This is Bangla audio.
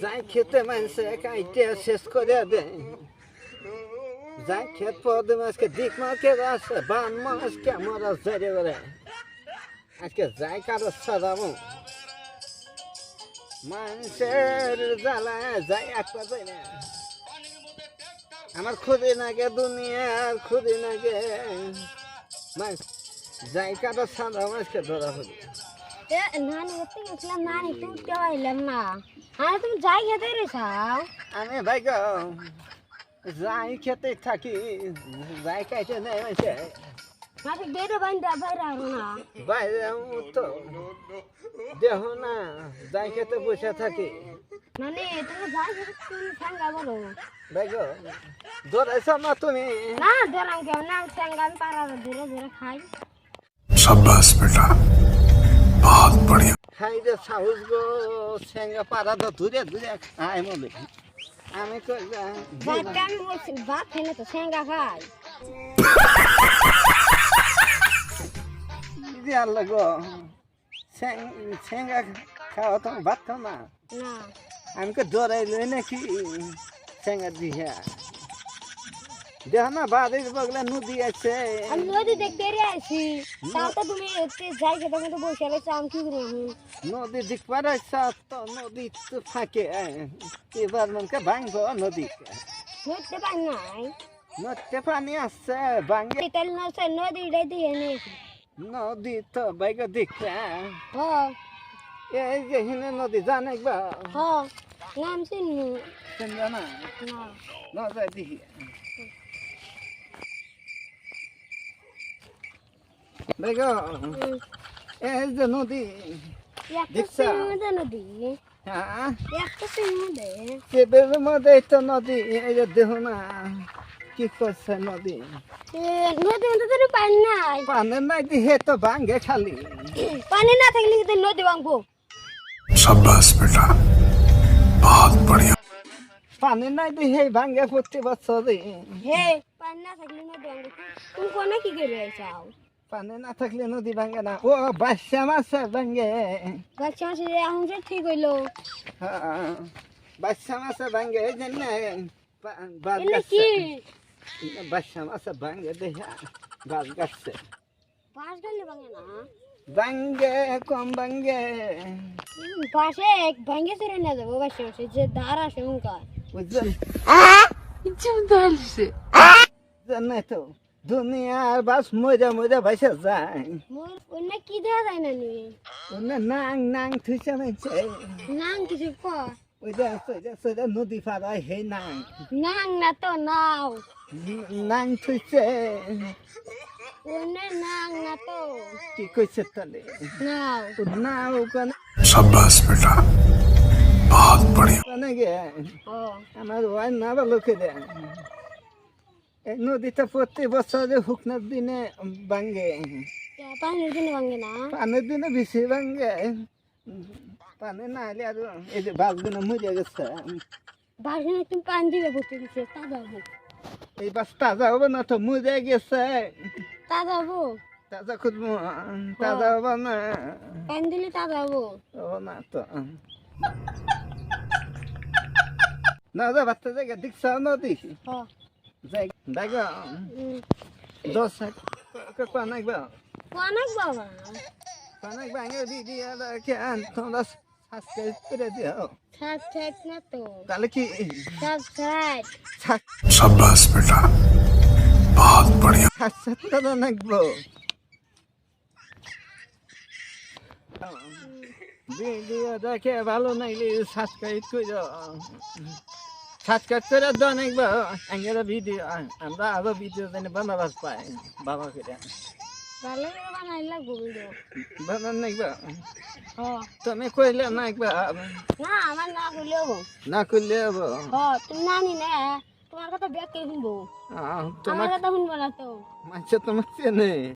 যাই খেতে মানুষে কাইটে শেষ করে দে যাই খেত পদে আজকে দিক মাকে আছে বান মাছকে মরা জেরে করে আজকে যাই কারও সাদাবো মানুষের জ্বালায় যাই একটা যাই না আমার খুদি নাগে দুনিয়ার খুদি নাগে যাই কারও সাদা মাছকে ধরা হবে করতে না যাই খেতে বসে থাকি নানি সাব্বাস বেটা बहुत बढ़िया খাই যে সাহস গো সেঙ্গা পাড়া তো দূরে দূরে খাই মনে আমি কই ভাতটা আমি বলছি ভাত খেলে তো ঠ্যাঙ্গা খাই দিয়ার লাগো সেঙ্গা খাওয়া তো ভাত খাও না না আমি কে দৌড়াইলে নাকি সেঙ্গা দিয়া দেখ না বাড়ির বগলে নদী আছে। আমি নদী দেখতে রে আছি তাও তো তুমি একটু যাই খেতে মতো বসে রয়েছে আমি কি করে আমি নদী দিক পারাইছা তো নদী তো ফাঁকে এবার মনকে ভাঙবো নদী নদীতে পাই নাই। নদীতে পানি আসছে ভাঙে। তেল নছে নদীটাই দিয়ে নিয়েছি নদী তো বাইক দিকটা হ। এই যে হিনে নদী জানে বা হ। নাম চিনি চিনবা না? না। দিহি বাইক দেখো এই যে নদী দেখছ নদী হ্যাঁ মধ্যে নদী এই যে দেহ কি করছে নদী নদী পানি নাই পানি নাই হে তো খালি পানি না থাকলে নদী ভাঙবো সাব্বাস নাই তো হে ভাঙে প্রতি বছর হে পানি না থাকলে নদী কোনে কি করে আইছাও পানি না থাকলে নদী ভাঙ্গে না। ও বাসা মাছে ভাঙ্গে গাছ মাসে এখন যে ঠিক হইল হ্যাঁ, বাসা মাছে ভাঙ্গে এই জন্য বাস বাসা মাছে ভাঙ্গে দেখা গাছ। গাছছে বাস গেলে ভাঙে না? ভাঙ্গে কম ভাঙ্গে পাশে এক ভাঙে চড়ে না যাব বাসে মাসে যে ধার আসে বুঝলেন তো। দুনিয়ার বাস মজা মজা ভাইসা যায়। ওনা কি দেয়া যায় না নি? ওনা নাং নাং থুইছে মাইছে নাং কিছু ক? ওইটা সোজা সোজা নদী পার হয় হে নাং। নাং না তো নাও। নাং থুইছে। ওনা নাং না তো। কি কইছে তলে? নাও। নাও কোন শাবাশ বেটা বহুত বড়িয়া। কেন গে ও। আমার ওয়াই না ভালো করে। এই নদীতে প্রতি বছরে শুকনার দিনে ভাঙ্গে পানির দিনে ভাঙে না? পানির দিনে বেশি ভাঙ্গে পানি না হলে আর এই যে বাসগুলো মরে গেছে। বাসে তুমি পানি দিবে বসে দিছে তাজা হব। এই বাস তাজা হবে না তো মরে গেছে। তাজা হব? তাজা খুঁজবো তাজা হবে না। পানি দিলে তাজা হব? ও না তো। না বাচ্চা জায়গা দেখছ নদী? দেখো দশ কনেক বাবা? কনেক বাবা? কনেক ভাঙে দিদি কেন তোমরা সাবস্ক্রাইব করে দিও। সাবস্ক্রাইব না তো। তাহলে কি? সাবস্ক্রাইব সাব্বাস বেটা বহুত বড়িয়া। সাবস্ক্রাইব করো নাকবো। ভিডিও দেখে ভালো নাইলে সাবস্ক্রাইব করে সাবস্ক্রাইব করে দাও নাকবো আঙ্গেরা ভিডিও আমরা আরও ভিডিও জানি বানাবার পাই বাবা করে। ভালো করে বানাই লাগবো ভিডিও। বানান নাকবা তুমি কইলে নাকবা না আমার না করলে হব। না করলে হব। হ তুমি নানি না তোমার কথা ব্যাগ কে শুনব আমার তোমার কথা শুনব না তো। তোমার চেনে।